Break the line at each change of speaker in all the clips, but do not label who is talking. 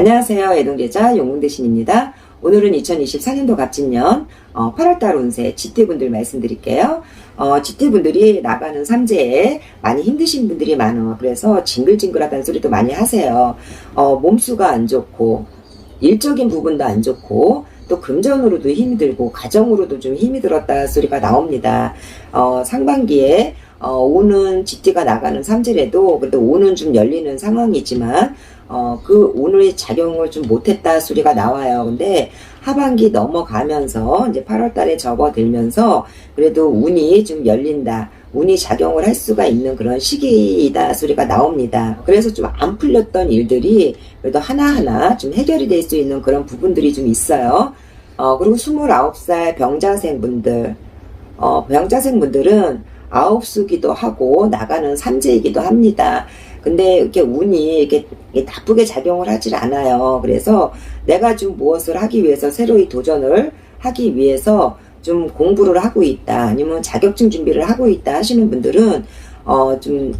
안녕하세요. 애동제자 용문대신입니다. 오늘은 2024년도 갑진년 어, 8월달 운세 GT분들 말씀드릴게요. 어, GT분들이 나가는 삼재에 많이 힘드신 분들이 많아. 그래서 징글징글하다는 소리도 많이 하세요. 어, 몸수가 안 좋고 일적인 부분도 안 좋고 또 금전으로도 힘이 들고 가정으로도 좀 힘이 들었다 소리가 나옵니다. 어, 상반기에 어, 오는 GT가 나가는 삼재래도 그래도 오는 좀 열리는 상황이지만 어, 그 오늘의 작용을 좀 못했다 소리가 나와요. 근데 하반기 넘어가면서 이제 8월 달에 접어들면서 그래도 운이 좀 열린다. 운이 작용을 할 수가 있는 그런 시기이다 소리가 나옵니다. 그래서 좀 안 풀렸던 일들이 그래도 하나하나 좀 해결이 될 수 있는 그런 부분들이 좀 있어요. 어, 그리고 29살 병자생 분들, 어, 병자생 분들은 아홉수기도 하고 나가는 삼재이기도 합니다. 근데 이렇게 운이 이렇게 나쁘게 작용을 하질 않아요. 그래서 내가 좀 무엇을 하기 위해서 새로이 도전을 하기 위해서 좀 공부를 하고 있다. 아니면 자격증 준비를 하고 있다 하시는 분들은 어, 좀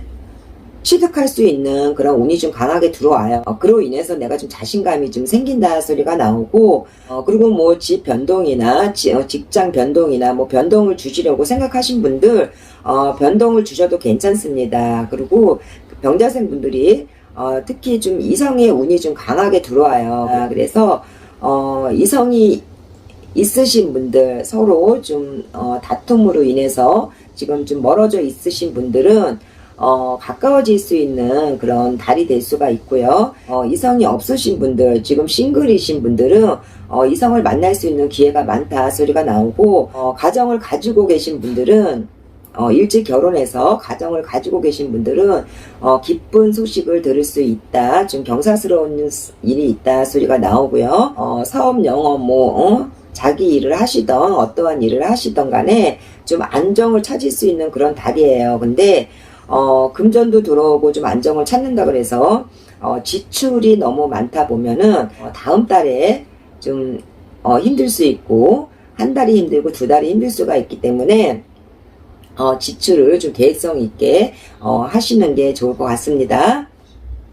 취득할 수 있는 그런 운이 좀 강하게 들어와요. 어, 그로 인해서 내가 좀 자신감이 좀 생긴다 소리가 나오고, 어, 그리고 뭐 집 변동이나 지- 어, 직장 변동이나 뭐 변동을 주시려고 생각하신 분들, 어, 변동을 주셔도 괜찮습니다. 그리고 그 병자생 분들이 어, 특히 좀 이성의 운이 좀 강하게 들어와요. 아, 그래서 어, 이성이 있으신 분들 서로 좀 어, 다툼으로 인해서 지금 좀 멀어져 있으신 분들은 어, 가까워질 수 있는 그런 달이 될 수가 있고요. 어, 이성이 없으신 분들, 지금 싱글이신 분들은 어, 이성을 만날 수 있는 기회가 많다 소리가 나오고 어, 가정을 가지고 계신 분들은 어, 일찍 결혼해서 가정을 가지고 계신 분들은 어, 기쁜 소식을 들을 수 있다. 좀 경사스러운 일이 있다 소리가 나오고요. 어, 사업 영업 뭐 어? 자기 일을 하시던 어떠한 일을 하시던 간에 좀 안정을 찾을 수 있는 그런 달이에요. 근데 어, 금전도 들어오고 좀 안정을 찾는다 그래서 어, 지출이 너무 많다 보면은 어, 다음 달에 좀 어, 힘들 수 있고 한 달이 힘들고 두 달이 힘들 수가 있기 때문에 어, 지출을 좀 계획성 있게 어, 하시는 게 좋을 것 같습니다.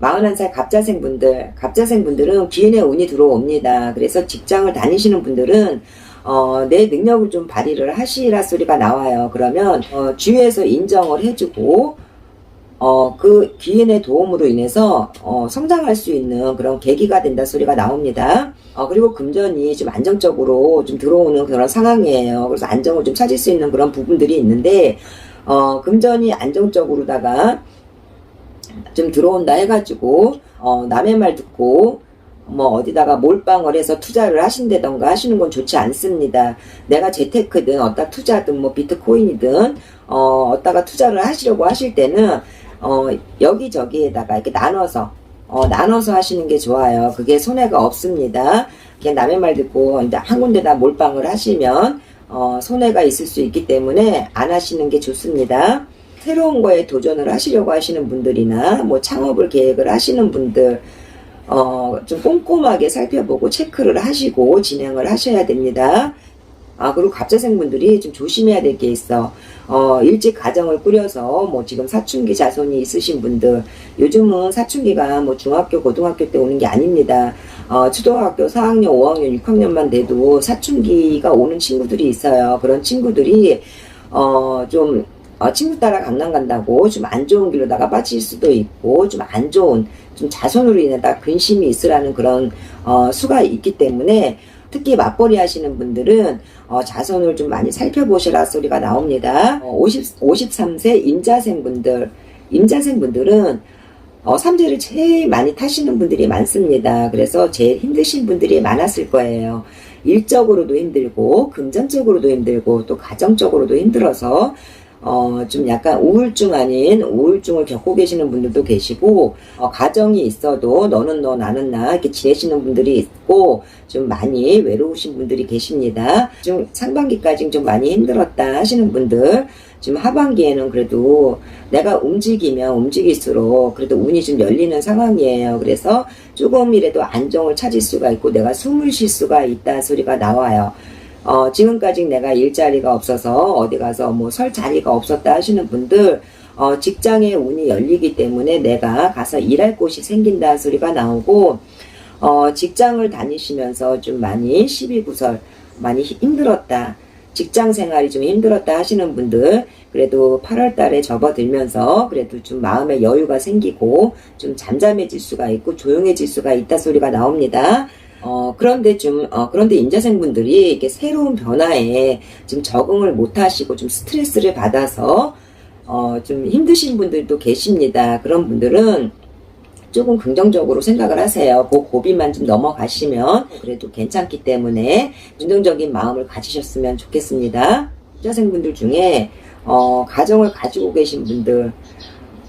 41살 갑자생 분들, 갑자생 분들은 기인의 운이 들어옵니다. 그래서 직장을 다니시는 분들은 어, 내 능력을 좀 발휘를 하시라 소리가 나와요. 그러면 어, 주위에서 인정을 해주고 어, 그 기인의 도움으로 인해서 어, 성장할 수 있는 그런 계기가 된다 소리가 나옵니다. 어, 그리고 금전이 좀 안정적으로 좀 들어오는 그런 상황이에요. 그래서 안정을 좀 찾을 수 있는 그런 부분들이 있는데 어, 금전이 안정적으로다가 좀 들어온다 해가지고 어, 남의 말 듣고 뭐 어디다가 몰빵을 해서 투자를 하신다던가 하시는 건 좋지 않습니다. 내가 재테크든 어디다 투자든 뭐 비트코인이든 어, 어디다가 투자를 하시려고 하실 때는 어, 여기저기에다가 이렇게 나눠서 어, 나눠서 하시는 게 좋아요. 그게 손해가 없습니다. 그냥 남의 말 듣고 한 군데다 몰빵을 하시면 어, 손해가 있을 수 있기 때문에 안 하시는 게 좋습니다. 새로운 거에 도전을 하시려고 하시는 분들이나 뭐 창업을 계획을 하시는 분들 어, 좀 꼼꼼하게 살펴보고 체크를 하시고 진행을 하셔야 됩니다. 아, 그리고 갑자생 분들이 좀 조심해야 될 게 있어. 어, 일찍 가정을 꾸려서 뭐 지금 사춘기 자손이 있으신 분들, 요즘은 사춘기가 뭐 중학교, 고등학교 때 오는 게 아닙니다. 어, 초등학교 4학년, 5학년, 6학년만 돼도 사춘기가 오는 친구들이 있어요. 그런 친구들이, 어, 좀, 어, 친구 따라 강남 간다고 좀 안 좋은 길로다가 빠질 수도 있고, 좀 안 좋은, 좀 자손으로 인해 다 근심이 있으라는 그런, 어, 수가 있기 때문에, 특히 맞벌이 하시는 분들은 어, 자손을 좀 많이 살펴보시라 소리가 나옵니다. 어, 50, 53세 임자생 분들, 임자생 분들은 어, 삼재를 제일 많이 타시는 분들이 많습니다. 그래서 제일 힘드신 분들이 많았을 거예요. 일적으로도 힘들고, 금전적으로도 힘들고, 또 가정적으로도 힘들어서, 어, 좀 약간 우울증 아닌 우울증을 겪고 계시는 분들도 계시고, 어, 가정이 있어도 너는 너, 나는 나, 이렇게 지내시는 분들이 있고, 좀 많이 외로우신 분들이 계십니다. 좀 상반기까지 좀 많이 힘들었다 하시는 분들, 지금 하반기에는 그래도 내가 움직이면 움직일수록 그래도 운이 좀 열리는 상황이에요. 그래서 조금이라도 안정을 찾을 수가 있고 내가 숨을 쉴 수가 있다 소리가 나와요. 어, 지금까지 내가 일자리가 없어서 어디 가서 뭐 설 자리가 없었다 하시는 분들, 어, 직장의 운이 열리기 때문에 내가 가서 일할 곳이 생긴다 소리가 나오고, 어, 직장을 다니시면서 좀 많이 시비구설, 많이 힘들었다. 직장 생활이 좀 힘들었다 하시는 분들, 그래도 8월 달에 접어들면서 그래도 좀 마음의 여유가 생기고 좀 잠잠해질 수가 있고 조용해질 수가 있다 소리가 나옵니다. 어, 그런데 좀, 어, 그런데 임자생분들이 이렇게 새로운 변화에 좀 적응을 못 하시고 좀 스트레스를 받아서 어, 좀 힘드신 분들도 계십니다. 그런 분들은 조금 긍정적으로 생각을 하세요. 그 고비만 좀 넘어가시면 그래도 괜찮기 때문에 긍정적인 마음을 가지셨으면 좋겠습니다. 여자생분들 중에 어, 가정을 가지고 계신 분들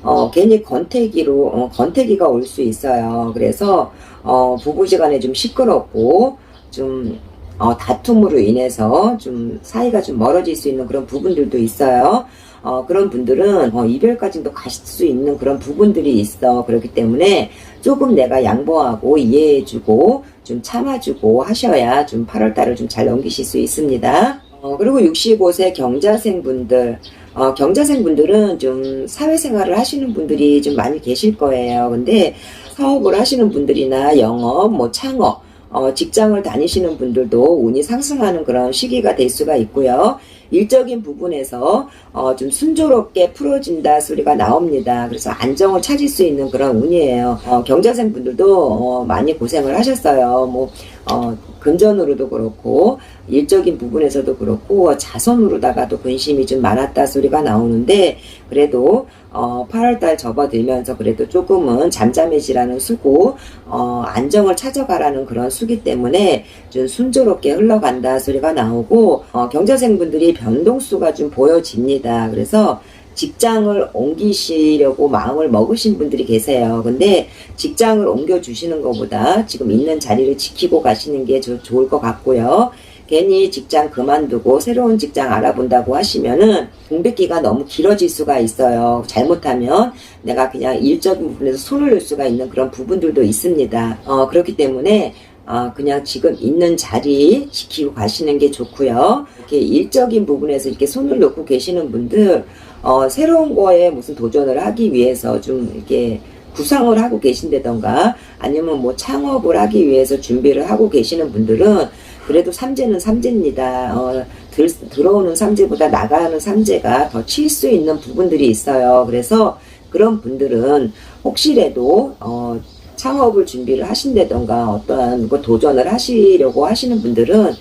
어, 괜히 건태기로 어, 건태기가 올 수 있어요. 그래서 어, 부부지간에 좀 시끄럽고 좀 어, 다툼으로 인해서 좀 사이가 좀 멀어질 수 있는 그런 부분들도 있어요. 어, 그런 분들은 어, 이별까지도 가실 수 있는 그런 부분들이 있어. 그렇기 때문에 조금 내가 양보하고 이해해주고 좀 참아주고 하셔야 좀 8월달을 좀 잘 넘기실 수 있습니다. 어, 그리고 65세 경자생 분들, 어, 경자생 분들은 좀 사회생활을 하시는 분들이 좀 많이 계실 거예요. 근데 사업을 하시는 분들이나 영업, 뭐 창업, 어, 직장을 다니시는 분들도 운이 상승하는 그런 시기가 될 수가 있고요. 일적인 부분에서 어, 좀 순조롭게 풀어진다 소리가 나옵니다. 그래서 안정을 찾을 수 있는 그런 운이에요. 어, 경자생 분들도 어, 많이 고생을 하셨어요. 뭐 어, 금전으로도 그렇고 일적인 부분에서도 그렇고 자손으로다가도 근심이 좀 많았다 소리가 나오는데 그래도 어, 8월달 접어들면서 그래도 조금은 잠잠해지라는 수고 어, 안정을 찾아가라는 그런 수기 때문에 좀 순조롭게 흘러간다 소리가 나오고 어, 경자생분들이 변동수가 좀 보여집니다. 그래서 직장을 옮기시려고 마음을 먹으신 분들이 계세요. 근데 직장을 옮겨주시는 것보다 지금 있는 자리를 지키고 가시는 게 저- 좋을 것 같고요. 괜히 직장 그만두고 새로운 직장 알아본다고 하시면은 공백기가 너무 길어질 수가 있어요. 잘못하면 내가 그냥 일적인 부분에서 손을 놓을 수가 있는 그런 부분들도 있습니다. 어, 그렇기 때문에 어, 그냥 지금 있는 자리 지키고 가시는 게 좋고요. 이렇게 일적인 부분에서 이렇게 손을 놓고 계시는 분들, 어, 새로운 거에 무슨 도전을 하기 위해서 좀 이렇게 구상을 하고 계신다던가 아니면 뭐 창업을 하기 위해서 준비를 하고 계시는 분들은 그래도 삼재는 삼재입니다. 어, 들, 들어오는 삼재보다 나가는 삼재가 더 칠 수 있는 부분들이 있어요. 그래서 그런 분들은 혹시라도 어, 창업을 준비를 하신다던가 어떠한 거 도전을 하시려고 하시는 분들은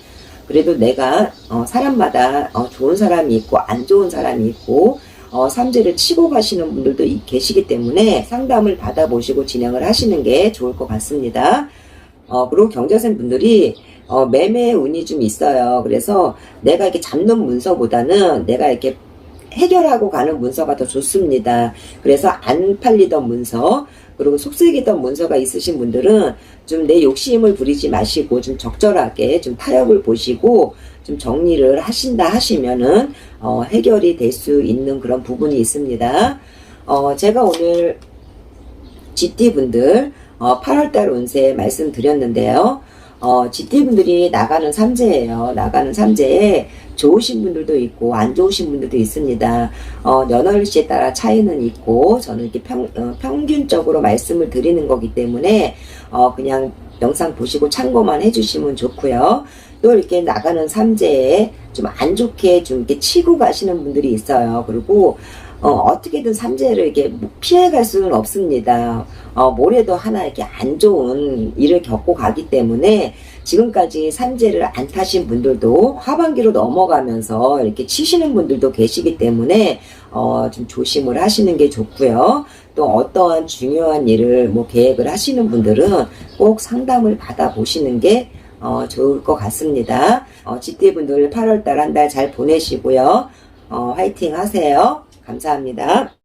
그래도 내가 어, 사람마다 어, 좋은 사람이 있고 안 좋은 사람이 있고 어, 삼재를 치고 가시는 분들도 이- 계시기 때문에 상담을 받아보시고 진행을 하시는 게 좋을 것 같습니다. 어, 그리고 경자생 분들이 어, 매매 운이 좀 있어요. 그래서 내가 이렇게 잡는 문서보다는 내가 이렇게 해결하고 가는 문서가 더 좋습니다. 그래서 안 팔리던 문서, 그리고 속쓰기던 문서가 있으신 분들은 좀 내 욕심을 부리지 마시고 좀 적절하게 좀 타협을 보시고 좀 정리를 하신다 하시면은 어, 해결이 될 수 있는 그런 부분이 있습니다. 어, 제가 오늘 GT 분들 어, 8월달 운세 말씀드렸는데요. 어, GT 분들이 나가는 삼재예요. 나가는 삼재에 좋으신 분들도 있고 안 좋으신 분들도 있습니다. 어, 연월시에 따라 차이는 있고 저는 이렇게 평, 어, 평균적으로 말씀을 드리는 거기 때문에 어, 그냥 영상 보시고 참고만 해주시면 좋고요. 또 이렇게 나가는 삼재에 좀 안 좋게 좀 이렇게 치고 가시는 분들이 있어요. 그리고 어, 어떻게든 삼재를 이렇게 피해갈 수는 없습니다. 어, 뭐래도 하나 이렇게 안 좋은 일을 겪고 가기 때문에 지금까지 삼재를 안 타신 분들도 하반기로 넘어가면서 이렇게 치시는 분들도 계시기 때문에 어, 좀 조심을 하시는 게 좋고요. 또 어떠한 중요한 일을 뭐 계획을 하시는 분들은 꼭 상담을 받아보시는 게 어, 좋을 것 같습니다. 어, GT분들 8월달 한 달 잘 보내시고요. 어, 화이팅 하세요. 감사합니다.